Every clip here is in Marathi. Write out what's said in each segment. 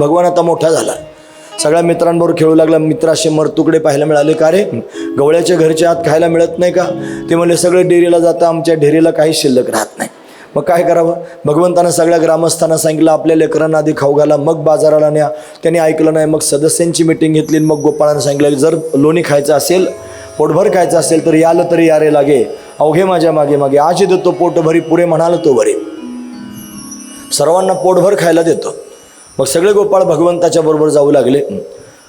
भगवान आता मोठा झाला. सगळ्या मित्रांबरोबर खेळू लागला. मित्राशी मरतुकडे पाहायला मिळाले का रे? गवळ्याच्या घरच्या आत खायला मिळत नाही का? ते म्हणले सगळे डेरीला जातं आमच्या डेअरीला काही शिल्लक राहत नाही. मग काय करावं? भगवंतानं सगळ्या ग्रामस्थांना सांगितलं आपल्या लेकरांना आधी खाऊ घाला मग बाजाराला न्या. त्यांनी ऐकलं नाही. मग सदस्यांची मिटिंग घेतली मग गोपाळानं सांगितलं जर लोणी खायचं असेल पोटभर खायचं असेल तर यालं तरी यारे लागे. अवघे माझ्या मागे मागे. आज देतो पोटभरी पुरे म्हणाल तो बरे. सर्वांना पोटभर खायला देतो. मग सगळे गोपाळ भगवंताच्या बरोबर जाऊ लागले.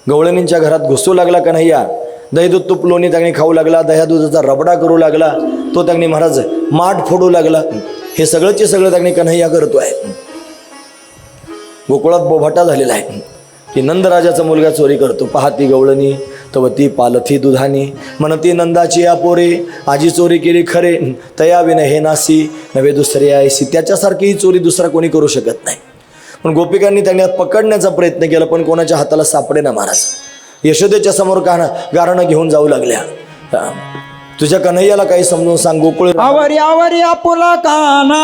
गवळणींच्या घरात घुसू लागला कन्हैया दही दूध तूप लोणी त्यांनी खाऊ लागला दह्या दुधाचा रबडा करू लागला तो त्यांनी महाराज माठ फोडू लागला. हे सगळंचे सगळं त्यांनी कन्हैया करतो आहे गोकुळात बोभाटा झालेला आहे. की नंदराजाचा मुलगा चोरी करतो. पाहती गवळणी तव ती पालथी दुधानी. म्हणती नंदाची या पोरे आजी चोरी केली खरे. तया विन हे नासी नवे दुसरे आयसी. त्याच्यासारखी ही चोरी दुसरा कोणी करू शकत नाही. पण गोपिकांनी त्यांनी पकडण्याचा प्रयत्न केला पण कोणाच्या हाताला सापडे ना महाराज यशोदेच्या समोर गाणं गारणं घेऊन जाऊ लागल्या. तुझ्या कन्हैयाला काही समजून सांग गोकुळ आवरी आवरी आपुला काना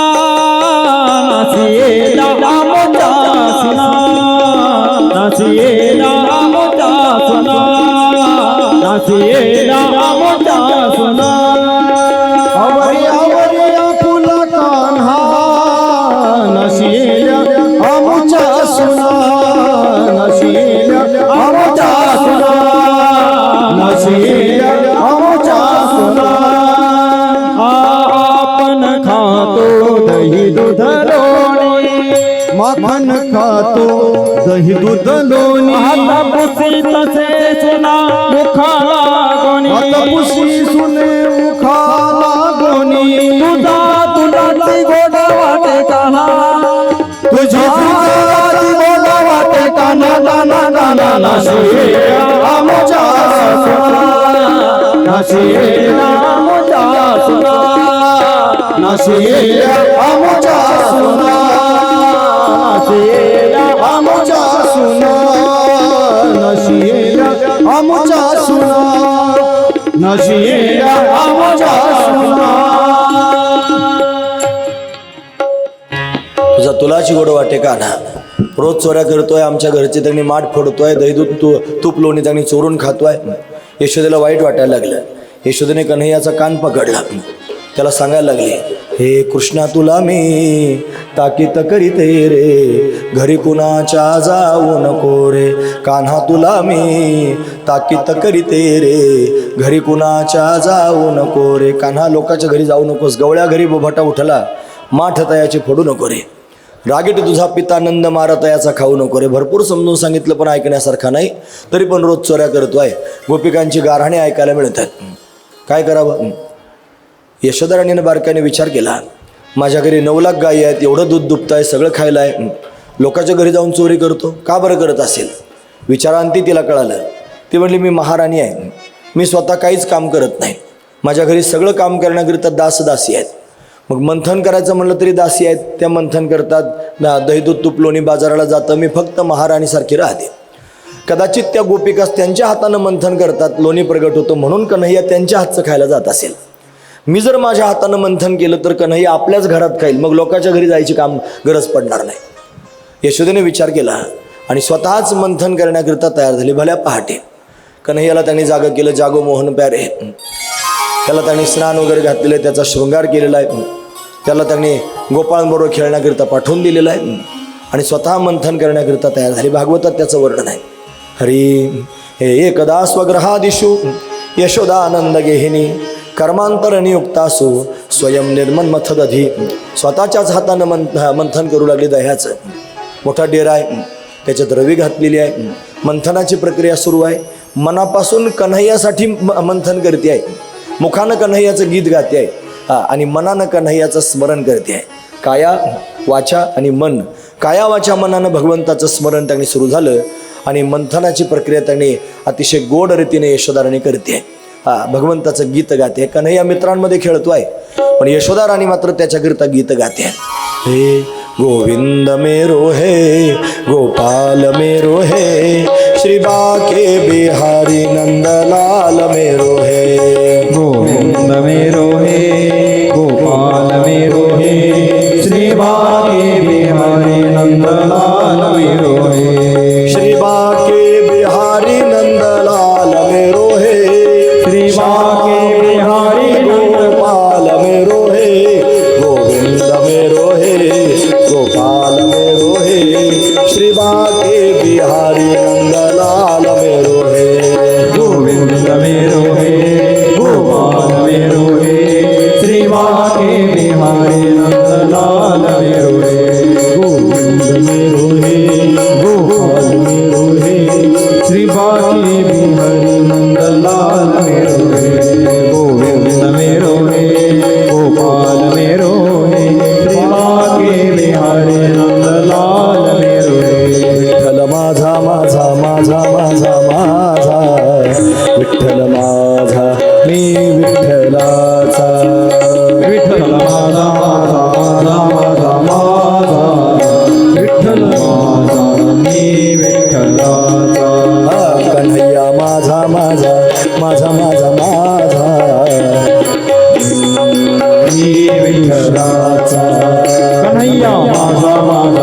तुझाची गोड वाटे काना तुझी तुझी गोड वाटे काना नाना नाना नाशी आमच्या नाशी आमोचा सुना. नाशी आमच्या सुना. नाशी आमच्या सुना. नाशी आमच्या सुना. नाशी आमच्या सुना. तुलाची गोड वाटे का ना? रोज चोऱ्या करतोय आमच्या घरचे त्यांनी माठ फोडतोय दहीदूध तू तूप लोणी त्यांनी चोरून खातोय. यशोदेला वाईट वाटायला लागलं. यशोदेने कन्हैयाचा कान पकडला. त्याला सांगायला लागले हे कृष्णा तुला मी ताकीत करीते रे. घरी कुणाच्या जाऊ नको रे. कान्हा तुला मी ताकीत करीते रे. घरी कुणाच्या जाऊ नको रे. कान्हा लोकाच्या घरी जाऊ नकोस. गवळ्या घरी बोभाटा उठला. माठ तयाची फोडू नको रे. रागीट तुझा पिता नंद मारत याचा खाऊ नको रे. भरपूर समजून सांगितलं पण ऐकण्यासारखा नाही. तरी पण रोज चोऱ्या करतो आहे. गोपिकांची गारहाणे ऐकायला मिळतात. काय करावं? यशोदाराणीनं बारकाने विचार केला. माझ्या घरी नऊ लाख गायी आहेत. एवढं दूध दुभताय सगळं खायला आहे. लोकांच्या घरी जाऊन चोरी करतो? का बरं करत असेल? विचारांती तिला कळालं. ती म्हणली मी महाराणी आहे. मी स्वतः काहीच काम करत नाही. माझ्या घरी सगळं काम करण्याकरिता दासदासी आहेत. मग मंथन करायचं म्हणलं तरी दासी आहेत त्या मंथन करतात. दहीदूध दही लोणी बाजाराला जातं. मी फक्त महाराणीसारखी राहते. कदाचित त्या गोपिकास त्यांच्या हातानं मंथन करतात लोणी प्रगट होतं म्हणून कन्हैया त्यांच्या हातचं खायला जात असेल. मी जर माझ्या हातानं मंथन केलं तर कन्हैया आपल्याच घरात खाईल. मग लोकांच्या घरी जायची काम गरज पडणार नाही. यशोदेने विचार केला आणि स्वतःच मंथन करण्याकरिता तयार झाली. भल्या पहाटे कन्हैयाला त्यांनी जागं केलं. जागो मोहन प्यारे. त्याला त्यांनी स्नान वगैरे घातलेलं आहे त्याचा शृंगार केलेला आहे. त्याला त्यांनी गोपाळांबरोबर खेळण्याकरिता पाठवून दिलेलं आहे. आणि स्वतः मंथन करण्याकरिता तयार झाली. भागवतात त्याचं वर्णन आहे. हरी हे एकदा स्वग्रहादिषु यशोदानंद गेहिनी कर्मांतर नियुक्तासु स्वयं निर्मन मथदधी स्वतःच्याच हातानं मंथ मंथन करू लागले दह्याचं. मोठा डेरा आहे. त्याच्यात रवी घातलेली आहे. मंथनाची प्रक्रिया सुरू आहे. मनापासून कन्हैयासाठी म- मंथन करते आहे. मुखानं कन्हैयाचं गीत गाते आहे. हा, आणि मनानं कन्हैयाचं स्मरण करते आहे. काया वाचा आणि मन. काया वाचा मनानं भगवंताचं स्मरण त्यांनी सुरू झालं आणि मंथनाची प्रक्रिया त्यांनी अतिशय गोड रीतीने यशोदाराने करते हा भगवंताचं गीत गाते कन्हैया मित्रांमध्ये खेळतो आहे पण यशोदा राणी मात्र त्याच्याकरिता गीत गाते हे गोविंद मेरो हे गोपाल मेरो हे श्री बाके बिहारी नंदलाल मेरो हे. गोविंद मेरो हे गोपाल में हे श्री बाके बिहारी नंदलाल मेरो हे श्री बाके बिहारी नंदलाल में रोहे श्री बाके बिहारी गोपाल में रोहे गोविंद मेरो रोहे गोपाल मेरो हे श्री बाके बिहारी नंदलाल में रोहे। गोविंद मेरो 一样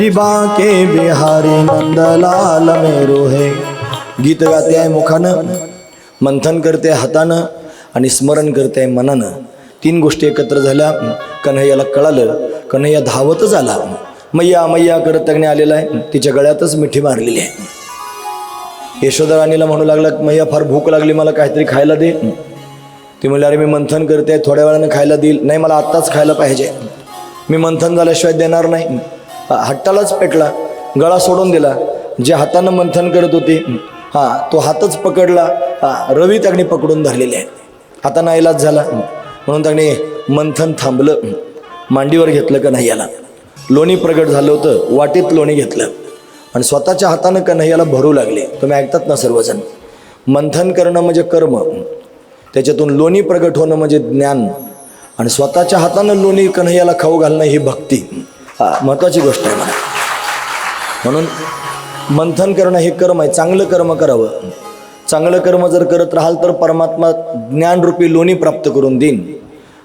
श्री बाके बिहारी नंदलाल मेरो हे. गीत गाते आहे मुखानं मंथन करते हातानं आणि स्मरण करते आहे मनानं. तीन गोष्टी एकत्र झाल्या कन्हैयाला कळालं कन्हैया धावतच आला. मैया मैया करत तगणे आलेला आहे तिच्या गळ्यातच मिठी मारलेली आहे. यशोदा राणीला म्हणू लागला मैया फार भूक लागली मला काहीतरी खायला दे. ती म्हणली अरे मी मंथन करते थोड्या वेळानं खायला देईल. नाही मला आत्ताच खायला पाहिजे. मी मंथन झाल्याशिवाय देणार नाही. हट्टालाच पेटला गळा सोडून दिला. जे हातानं मंथन करत होते हां तो हातच पकडला. हा रवी त्यागणी पकडून धरलेले आहे. हातानं इलाज झाला. म्हणून त्याने मंथन थांबलं. मांडीवर घेतलं कन्हैयाला लोणी प्रगट झालं होतं वाटीत लोणी घेतलं. आणि स्वतःच्या हातानं कन्हैयाला भरू लागले? तुम्ही ऐकतात ना सर्वजण. मंथन करणं म्हणजे कर्म. त्याच्यातून लोणी प्रगट होणं म्हणजे ज्ञान. आणि स्वतःच्या हातानं लोणी कन्हैयाला खाऊ घालणं ही भक्ती. महत्त्वाची गोष्ट आहे मला म्हणून मंथन करणं हे कर्म आहे चांगलं कर्म करावं. चांगलं कर्म जर करत राहाल तर परमात्मा ज्ञानरूपी लोणी प्राप्त करून देईन.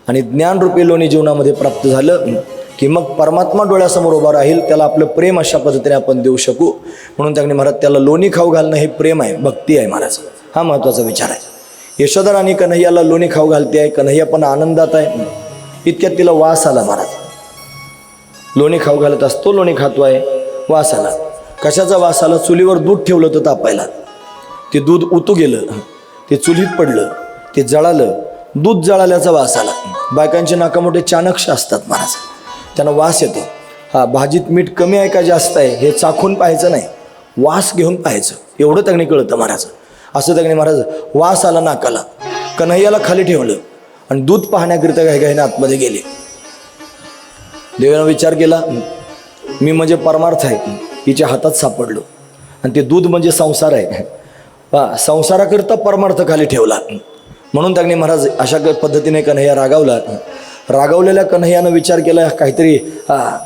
आणि ज्ञानरूपी लोणी जीवनामध्ये प्राप्त झालं की मग परमात्मा डोळ्यासमोर उभा राहील त्याला आपलं प्रेम अशा पद्धतीने आपण देऊ शकू. म्हणून त्याने महाराज त्याला लोणी खाऊ घालणं हे प्रेम आहे भक्ती आहे महाराज. हा महत्त्वाचा विचार आहे. यशोदा राणी कन्हैयाला लोणी खाऊ घालते आहे कन्हैया पण आनंदात आहे. इतक्यात तिला वास आला महाराज. लोणी खाऊ घालत असतो लोणी आहे. वास आला कशाचा वास आला चुलीवर दूध ठेवलं होतं तापायला. ते दूध उतू गेलं ते चुलीत पडलं ते जळालं. दूध जळाल्याचा वास आला बायकांचे नाका मोठे चाणक्ष असतात महाराज. त्यांना वास येतो. हा भाजीत मीठ कमी आहे का जास्त आहे हे चाखून पाहायचं नाही. वास घेऊन पाहायचं. एवढं त्यांनी कळतं महाराज. असं त्यांनी महाराज वास आला नाकाला. कन्हैयाला खाली ठेवलं. आणि दूध पाहण्याकरिता घाईघाईने आतमध्ये गेले. देवानं विचार केला मी म्हणजे परमार्थ आहे. हिच्या हातात सापडलो. आणि ते दूध म्हणजे संसार आहे. हा संसाराकरता परमार्थ खाली ठेवला. म्हणून त्यांनी महाराज अशा क- पद्धतीने कन्हैया रागावला. रागावलेल्या कन्हैयानं विचार केला काहीतरी हा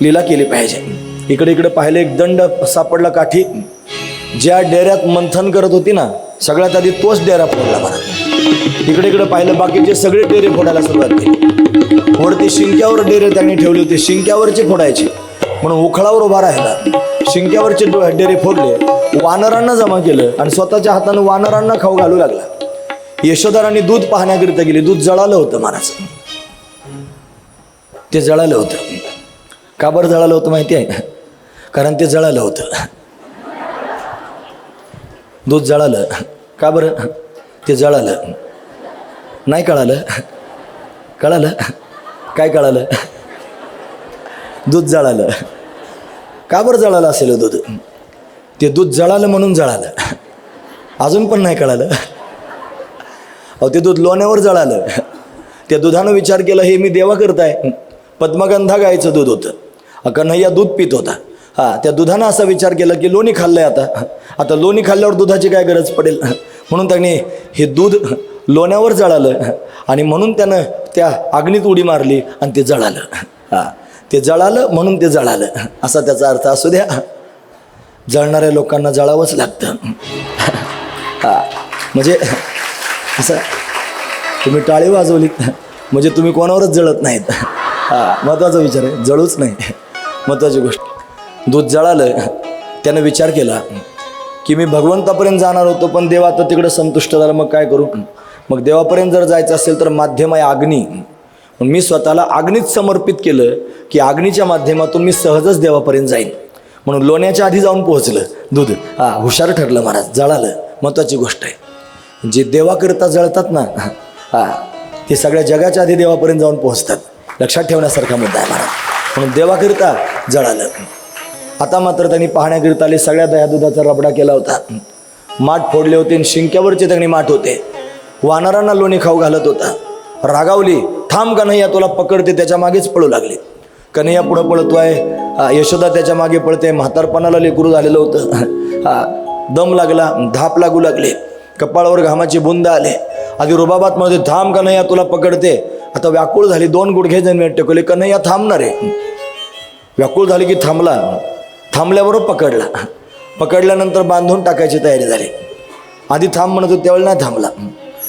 लीला केली पाहिजे. इकडे इकडे पाहिले एक दंड सापडला काठी. ज्या डेऱ्यात मंथन करत होती ना सगळ्यात आधी तोच डेरा फोडला मला इकडे इकडे पाहिलं बाकीचे सगळे डेरे फोडायला सुरुवात केली. वरती शिंक्यावर डेरे त्यांनी ठेवली होती. शिंक्यावरचे फोडायचे. म्हणून उखळावर उभा राहिला. शिंक्यावरचे डेरे फोडले. वानरांना जमा केलं आणि स्वतःच्या हातानं वानरांना खाऊ घालू लागला. यशोधरांनी दूध पाहण्याकरिता गेली. दूध जळालं होतं महाराज ते जळालं होतं. का बरं जळालं होतं माहिती आहे कारण ते जळालं होतं. दूध जळालं. का बरं? ते जळालं. नाही कळालं. कळालं? काय कळालं? दूध जळालं. का बरं जळालं असेल दूध? ते दूध जळालं म्हणून जळालं. अजून पण नाही कळालं. अहो ते दूध लोण्यावर जळालं. त्या दुधानं विचार केला हे मी देवा करताय. पद्मगंधा गायचं दूध होतं. कन्हैया दूध पित होता. हां त्या दुधानं असा विचार केला की लोणी खाल्लंय आता. आता लोणी खाल्ल्यावर दुधाची काय गरज पडेल? म्हणून त्यांनी हे दूध लोण्यावर जळालं. आणि म्हणून त्यानं त्या अग्नीत उडी मारली आणि ते जळालं. हां. ते जळालं म्हणून ते जळालं. असा त्याचा अर्थ असू द्या. जळणाऱ्या लोकांना जळावंच लागतं. हां. म्हणजे असं तुम्ही टाळी वाजवली. म्हणजे तुम्ही कोणावरच जळत नाहीत. हां. महत्त्वाचा विचार आहे. जळूच नाही. महत्त्वाची गोष्ट. दूध जळालं. त्यानं विचार केला की मी भगवंतापर्यंत जाणार होतो पण देव आता तिकडं संतुष्ट झाला. मग काय करू? मग देवापर्यंत जर जायचं असेल तर माध्यम आहे अग्नी. मग मी स्वतःला अग्नीत समर्पित केलं की अग्नीच्या माध्यमातून मी सहजच देवापर्यंत जाईन. म्हणून लोण्याच्या आधी जाऊन पोहोचलं. दूध. हां हुशार ठरलं महाराज. जळालं. महत्त्वाची गोष्ट आहे. जे देवाकरिता जळतात ना हां ते सगळ्या जगाच्या आधी देवापर्यंत जाऊन पोहोचतात. लक्षात ठेवण्यासारखा मुद्दा आहे महाराज. म्हणून देवाकरिता जळालं. आता मात्र त्यांनी पाहण्याकरिता आले सगळ्या दह्या दुधाचा रबडा केला होता. माठ फोडले होते आणि शिंक्यावरचे त्यांनी माठ होते. वानरांना लोणी खाऊ घालत होता. रागावली थांब कन्हैया तुला पकडते त्याच्या मागेच पळू लागले. कन्हैया पुढं पळतोय. यशोदा त्याच्यामागे पळते. म्हातारपणाला लेकरू झालेलं होतं. हा दम लागला धाप लागू लागले. कपाळावर घामाची बुंद आले. आधी रुबाबात मध्ये थांब कन्हैया तुला पकडते. आता व्याकुळ झाली दोन गुडघे जमिनीत टेकवले कन्हैया थांबणार आहे व्याकुळ झाली की थांबला. थांबल्याबरोबर पकडला. पकडल्यानंतर बांधून टाकायची तयारी झाली. आधी थांब म्हणत होते त्यावेळेला नाही थांबला.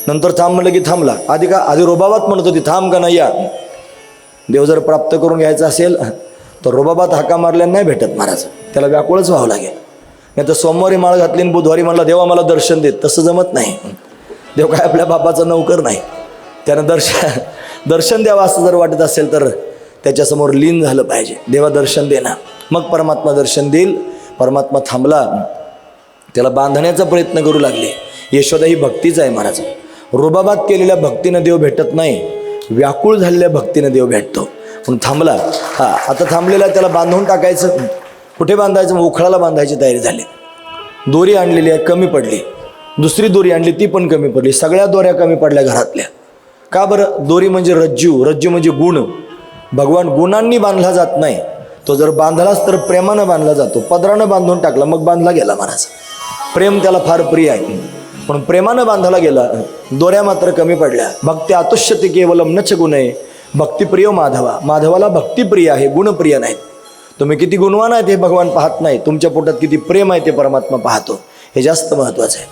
नंतर थांब म्हणलं की थांबला. आधी का आधी रोबाबात म्हणत होती थांब का नाही या देव जर प्राप्त करून घ्यायचा असेल तर रोबाबात हाका मारल्या नाही भेटत महाराज. त्याला व्याकुळच व्हावं लागेल. नाही तर सोमवारी माळ घातली आणि बुधवारी म्हणला देवा मला दर्शन देत. तसं जमत नाही. देव काय आपल्या बापाचा नौकर नाही. त्यानं दर्शन दर्शन द्यावं असं जर वाटत असेल तर त्याच्यासमोर लीन झालं पाहिजे. देवा दर्शन देणार मग परमात्मा दर्शन देईल. परमात्मा थांबला. त्याला बांधण्याचा प्रयत्न करू लागले. यशोदा ही भक्तीच आहे महाराज. रुबाबात केलेल्या भक्तीनं देव भेटत नाही. व्याकुळ झालेल्या भक्तीनं देव भेटतो. म्हणून थांबला. हा आता थांबलेला त्याला बांधून टाकायचं. कुठे बांधायचं? मग उखळाला बांधायची तयारी झाली. दोरी आणलेली आहे कमी पडली. दुसरी दोरी आणली ती पण कमी पडली. सगळ्या दोऱ्या कमी पडल्या घरातल्या. का बरं? दोरी म्हणजे रज्जू. रज्जू म्हणजे गुण. भगवान गुणांनी बांधला जात नाही. तो जर बांधलाच तर प्रेमानं बांधला जातो. पदरानं बांधून टाकला मग बांधला गेला महाराज प्रेम त्याला फार प्रिय आहे. पण प्रेमानं बांधला गेला दोऱ्या मात्र कमी पडल्या. भक्ती आतुष्यते केवलम नच गुण आहे भक्तिप्रिय माधवा. माधवाला भक्तिप्रिय आहे गुणप्रिय नाहीत. तुम्ही किती गुणवान आहेत हे भगवान पाहत नाही. तुमच्या पोटात किती प्रेम आहे ते परमात्मा पाहतो. हे जास्त महत्त्वाचं आहे.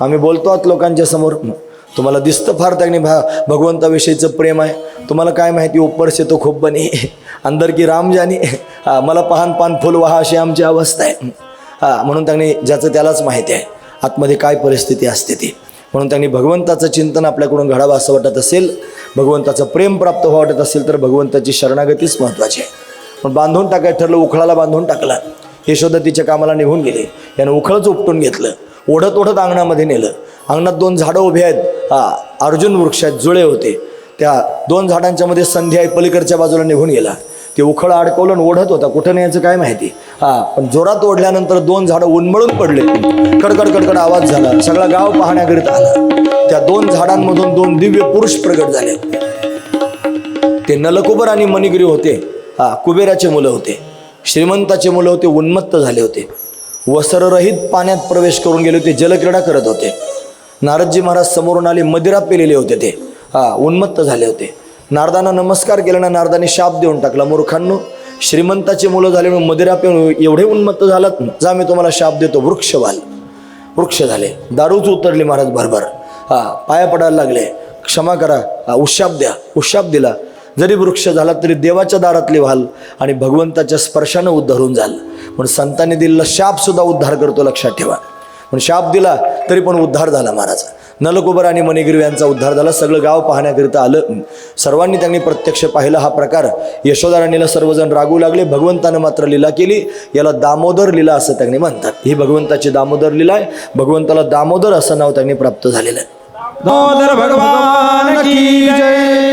आम्ही बोलतो आहोत लोकांच्या समोर. तुम्हाला दिसतं फार त्याने भा भगवंताविषयीचं प्रेम आहे. तुम्हाला काय माहिती उपरसे तो खूप बने. अंदर की राम जानी. मला पान पान फुल वहा अशी आमची अवस्था आहे. हां म्हणून त्यांनी ज्याचं त्यालाच माहिती आहे. आतमध्ये काय परिस्थिती असते ती. म्हणून त्यांनी भगवंताचं चिंतन आपल्याकडून घडावं असं वाटत असेल भगवंताचं प्रेम प्राप्त व्हावं वाटत असेल तर भगवंताची शरणागतीच महत्त्वाची आहे. पण बांधून टाकायचं ठरलं उखळाला बांधून टाकला यशोदा तिच्या कामाला निघून गेले. यानं उखळच उपटून घेतलं ओढत ओढत अंगणामध्ये नेलं. अंगणात दोन झाडं उभे आहेत. हा अर्जुन वृक्ष आहेत जुळे होते. त्या दोन झाडांच्या मध्ये संध्या पलीकडच्या बाजूला निघून गेला. ते उखळ अडकवलं आणि ओढत होता. कुठं न्यायचं काय माहिती? हा पण जोरात ओढल्यानंतर दोन झाडं उन्मळून पडले. कडकड कडकड आवाज झाला. सगळा गाव पाहण्याकरिता आला. त्या दोन झाडांमधून दोन दिव्य पुरुष प्रगट झाले. ते नलकुबर आणि मणिगिरी होते. हा कुबेराचे मुलं होते. श्रीमंताचे मुलं होते उन्मत्त झाले होते. वस्त्ररहित पाण्यात प्रवेश करून गेले होते जलक्रीडा करत होते. नारदजी महाराज समोरून आले मदिरा पेलेले होते ते. हा उन्मत्त झाले होते. नारदांना नमस्कार केल्याने नारदाने शाप देऊन टाकला. मूर्खांनो श्रीमंताचे मुलं झाले म्हणून मदिरा पिऊन एवढे उन्मत्त झालात जा मी तुम्हाला शाप देतो. वृक्ष व्हाल वृक्ष झाले. दारूच उतरली महाराज भरभर. हा पाया पडायला लागले. क्षमा करा. हा उशाप द्या. उशाप दिला. जरी वृक्ष झाला तरी देवाच्या दारातले व्हाल आणि भगवंताच्या स्पर्शानं उद्धारून जाल. म्हणून संतांनी दिलेला शापसुद्धा उद्धार करतो लक्षात ठेवा. पण शाप दिला तरी पण उद्धार झाला महाराज. नलकुबर आणि मणिगिरी यांचा उद्धार झाला. सगळं गाव पाहण्याकरिता आलं. सर्वांनी त्यांनी प्रत्यक्ष पाहिला हा प्रकार. यशोदाराणीला सर्वजण रागू लागले. भगवंतानं मात्र लीला केली. याला दामोदर लीला असं त्यांनी म्हणतात. ही भगवंताची दामोदर लीला आहे. भगवंताला दामोदर असं नाव त्यांनी प्राप्त झालेलं आहे. दामोदर भगवान की जय.